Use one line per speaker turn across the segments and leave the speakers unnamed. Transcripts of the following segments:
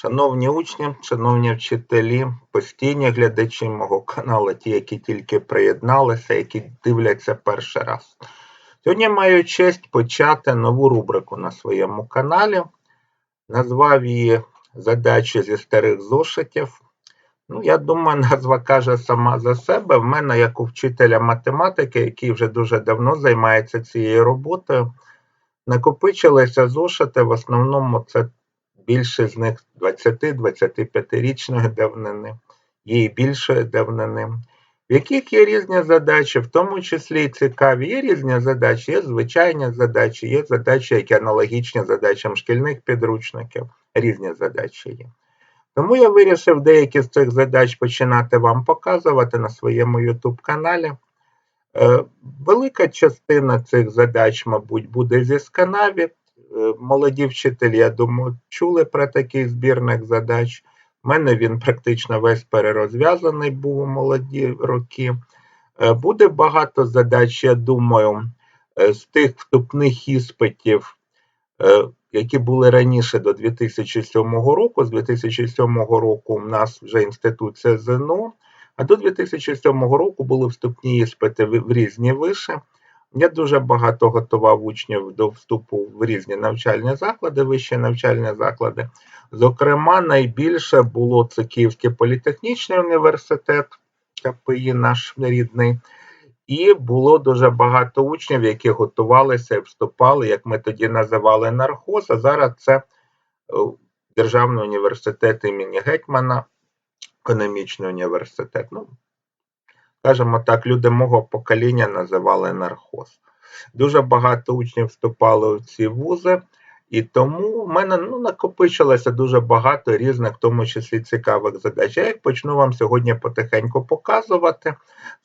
Шановні учні, шановні вчителі, постійні глядачі мого каналу, ті, які тільки приєдналися, які дивляться перший раз. Сьогодні маю честь почати нову рубрику на своєму каналі. Назвав її Задачі зі старих зошитів. Ну, я думаю, назва каже сама за себе. В мене, як у вчителя математики, який вже дуже давно займається цією роботою, накопичилися зошити. В основному це більше з них 20-25-річної давнини, і більшої давнини, в яких є різні задачі, в тому числі і цікаві. Є різні задачі, є звичайні задачі, є задачі, які аналогічні задачам шкільних підручників, різні задачі є. Тому я вирішив деякі з цих задач починати вам показувати на своєму YouTube каналі. Е, велика частина цих задач, мабуть, буде зі сканаві. Е, молоді вчителі, я думаю, чули про такий збірник задач. У мене він практично весь перерозв'язаний був у молоді роки. Е, буде багато задач, я думаю, з тих вступних іспитів, які були раніше до 2007 року. З 2007 року у нас вже інституція ЗНО, а до 2007 року були вступні іспити в різні виші. Я дуже багато готував учнів до вступу в різні навчальні заклади, вищі навчальні заклади. Зокрема, найбільше було це Київський політехнічний університет, КПІ наш рідний. І було дуже багато учнів, які готувалися і вступали, як ми тоді називали нархоз, а зараз це е, Державний університет імені Гетьмана, економічний університет. Ну, Скажімо так, люди мого покоління називали нархоз. Дуже багато учнів вступали в ці вузи. І тому в мене ну, накопичилося дуже багато різних, в тому числі цікавих задач. Я їх почну вам сьогодні потихеньку показувати.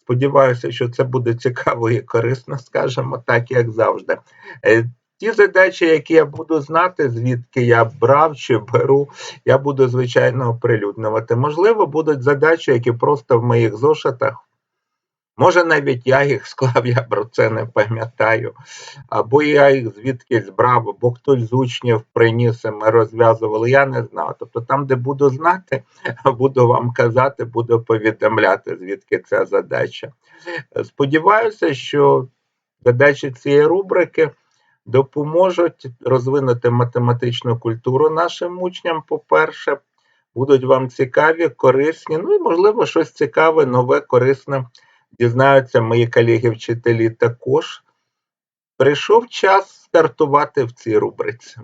Сподіваюся, що це буде цікаво і корисно, скажімо так, як завжди. Е, ті задачі, які я буду знати, звідки я брав чи беру, я буду, звичайно, оприлюднювати. Можливо, будуть задачі, які просто в моїх зошитах Може, навіть я їх склав, я про це не пам'ятаю. Або я їх звідкись брав, або хтось з учнів приніс і ми розв'язували, я не знаю. Тобто там, де буду знати, буду вам казати, буду повідомляти, звідки ця задача. Сподіваюся, що задачі цієї рубрики допоможуть розвинути математичну культуру нашим учням, по-перше, будуть вам цікаві, корисні, ну і, можливо, щось цікаве, нове, корисне дізнаються мої колеги-вчителі також. Прийшов час стартувати в цій рубриці.